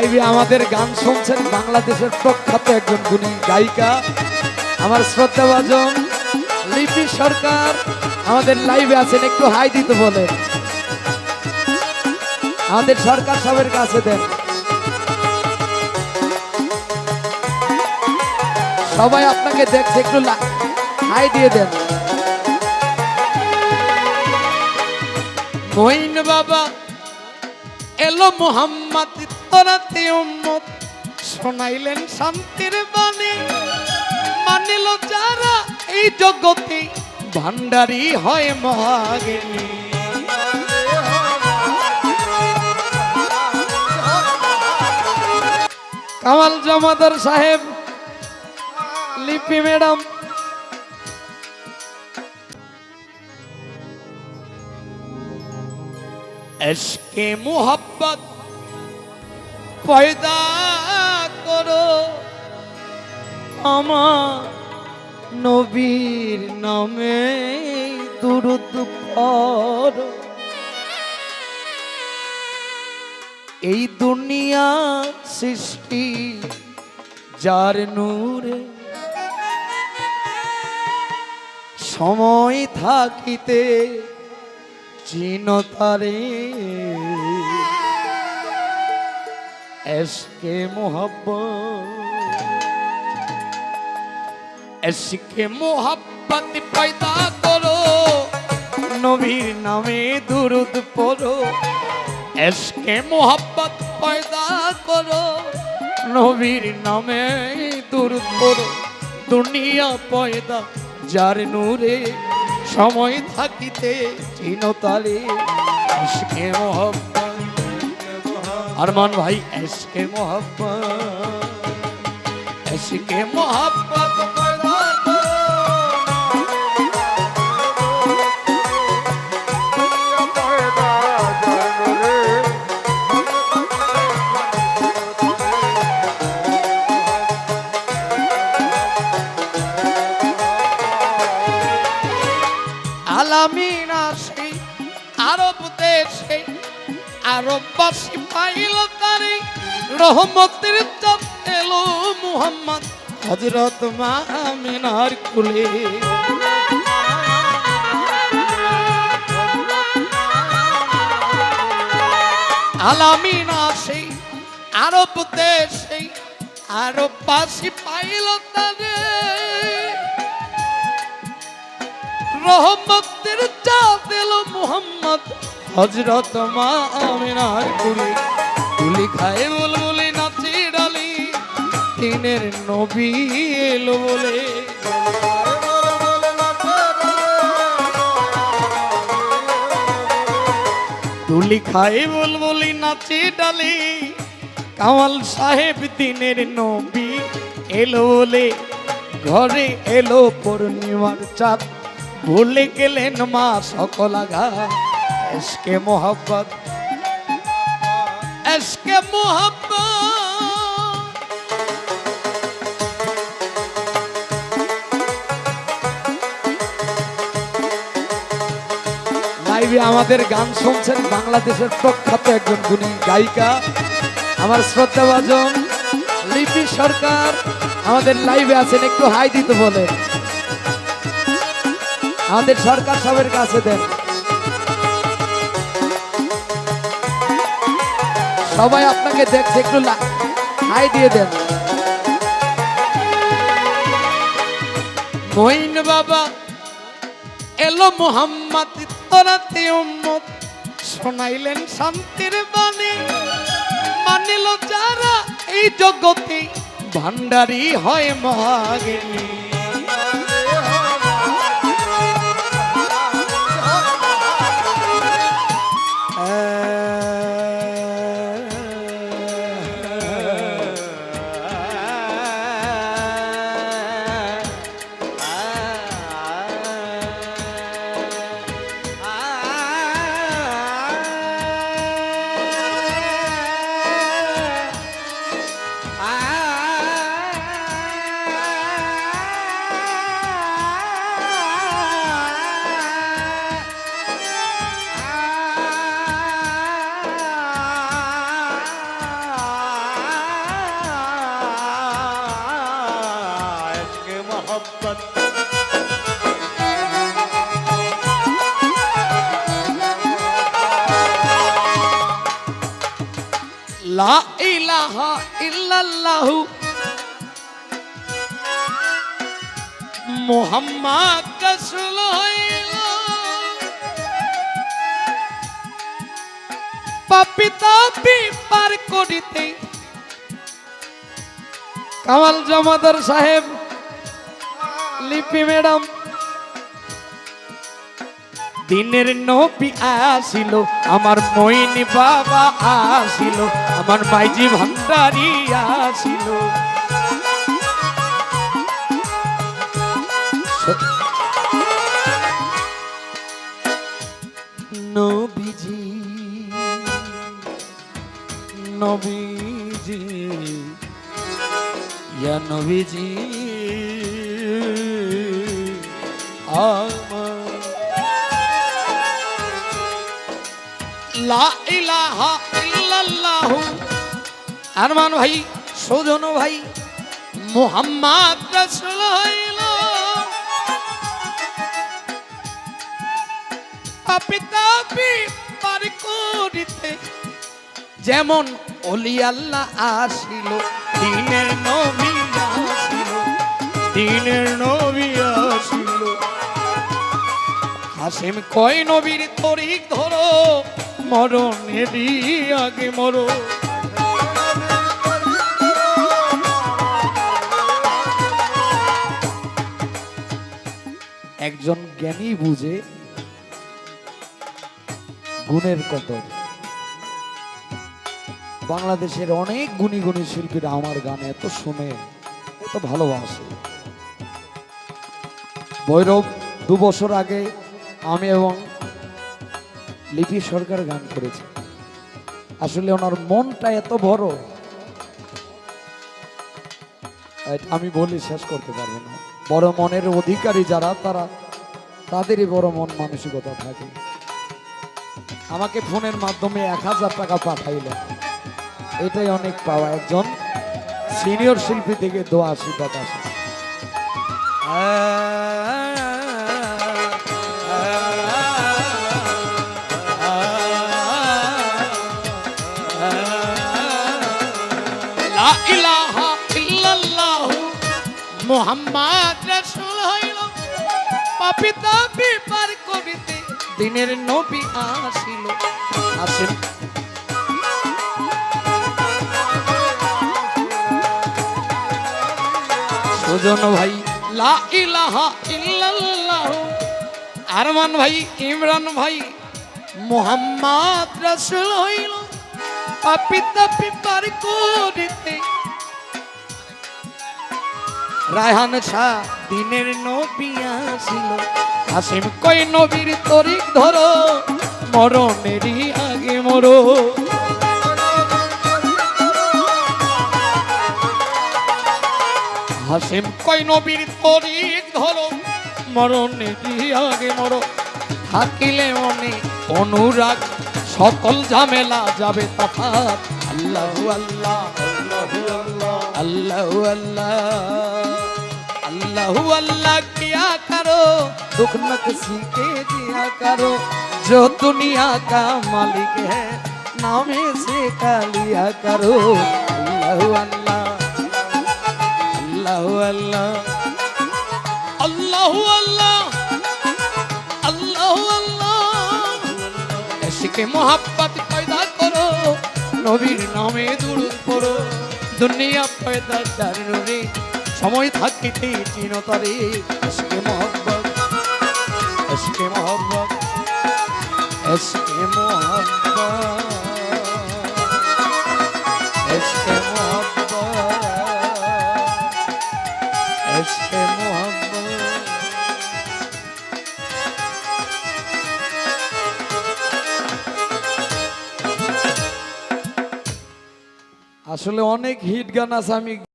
লাইভে আমাদের গান শুনছেন বাংলাদেশের প্রখ্যাত একজন গুণী গায়িকা, আমার শ্রদ্ধাভাজন লিপি সরকার। আমাদের লাইভে আছেন, একটু হাই দিতে বলেন। আমাদের সরকার সবের কাছে দেন। সবাই আপনাকে দেখছে, একটু হাই দিয়ে দেন। মইন বাবা, এলো মোহাম্মদ তোরাতে উম্মত, শোনাইলেন শান্তির বাণী। মানিল যারা এই জগতে ভান্ডারি হয় মহাগিনী কামাল জমাদার সাহেব, লিপি ম্যাডাম। এসকে মোহাব্বত পয়দা করো। আমার নবীর নামে দুরুদ এই দুনিয়া সৃষ্টি যার নূরে সময় থাকিতে চিনতারে এসকে মোহব্বত। এসকে মোহব্বত পয়দা করো। নবীর নামে দুরুদ পড়ো। এসকে মোহব্বত পয়দা করো। নবীর নামে দুরুদ পড়ো। দুনিয়া পয়দা যার নূরে সময় থাকিতে চিনতালে। এসকে মোহব্বত আরমান ভাই এসকে মোহব্বত এসকে মোহব্বত পয়দা করো আরববাসী পাইল তারে, রহমতের চাঁদ এলো মুহাম্মদ। হজরত মা আমিনার কুলে। আলামিন আসে আরব দেশে আরববাসী পাইল তারে। রহমতের চাঁদ এলো মুহাম্মদ। হজরত মা আমিনার কুলি কুলি খায় বুলবুলি নাচি ডালি। দিনের নবী এলো বলে। তুলি খায় বুলবুলি নাচি ডালি। কামাল সাহেব দিনের নবী এলো বলে। ঘরে এলো পূর্ণিমার চাঁদ। ভুলে গেলেন মা সকল আগা এসকে মোহাব্বত। এসকে মোহাব্বত। লাইভে আমাদের গান শুনছেন বাংলাদেশের প্রখ্যাত একজন গুণী গায়িকা আমার শ্রদ্ধাভাজন লিপি সরকার। আমাদের লাইভে আছেন একটু হাই দিতে বলেন। আমাদের সরকার সবের কাছে দেন। সবাই আপনাকে দেখছে, একটু হাই দিয়ে দেন। মইন বাবা, এলো মোহাম্মদ তোরাতে উম্মত। শোনাইলেন শান্তির বাণী। মানিল যারা এই জগতে ভান্ডারি হয় মহাগিনী। লা ইলাহা ইল্লাল্লাহু। মুহাম্মদ রাসূল হইল পাপি তাপি পার করিতে। কামাল জমাদার সাহেব, লিপি ম্যাডাম দিনের নবী আসিল, আমার মইনি বাবা আসিল, আমার মাইজি ভান্ডারি আসিল। নবীজি নবীজি, ইয়া নবীজি, আমার লা ইলাহা ইল্লাল্লাহু। আরমান ভাই, সৌজন ভাই, মুহাম্মদ যেমন অলি আল্লাহ আসিল, দিনের নবী আসিল, দিনের নবী আসিল। হাসিম কয় নবীর তরিক ধরো মরণেরই আগে মরো। একজন জ্ঞানী বুঝে গুণের কদর। বাংলাদেশের অনেক গুণী গুণী শিল্পীরা আমার গান এত শুনে, এত ভালোবাসে। ভৈরব, দু বছর আগে আমি এবং লিপি সরকার গান করেছি। আসলে ওনার মনটা এত বড়। আমি বলি, শেষ করতে পারব না। বড় মনের অধিকারী যারা, তারা, তাদেরই বড় মন মানসিকতা থাকে। আমাকে ফোনের মাধ্যমে এক হাজার টাকা পাঠাইলেন এটাই অনেক পাওয়া। একজন সিনিয়র শিল্পী থেকে দোয়া আশীর্বাদ আসে। লা মুহাম্মদ রাসূল হইল। পাপি তাপি পার করিতে দিনের নবী আসিল। আসেন। সুজন ভাই, লা ইলাহা ইল্লাল্লাহু। আরমান ভাই, ইমরান ভাই, মুহাম্মদ রাসূল হইল। পাপি তাপি পার করিতে রায়হান শাহ, দিনের নবিয়া ছিল আসিম কই নবীর তরিক ধরো, মরণেরই আগে মরো। হাসিম কই নবীর তরিক ধরো, মরণেরই আগে মরো। থাকিলে মনে অনুরাগ, সকল ঝামেলা যাবে তথা আল্লাহ আল্লাহ আল্লাহ আল্লাহ আল্লাহ। अल्लाहु अल्लाह किया करो दुख न किसी के दिया करो जो दुनिया का मालिक है नामे से का लिया करो अल्लाह अल्लाह अल्लाह अल्लाह अल्लाह अल्लाह अल्लाह अल्लाह के मोहब्बत पैदा करो नबीर नामे दूर करो दुनिया पैदा जरूरी সময় থাকিতে চিনতরে এসকে মোহব্বত এসকে মোহব্বত এসকে মোহব্বত এসকে মোহব্বত, এসকে আসলে অনেক হিট গান আছে আমি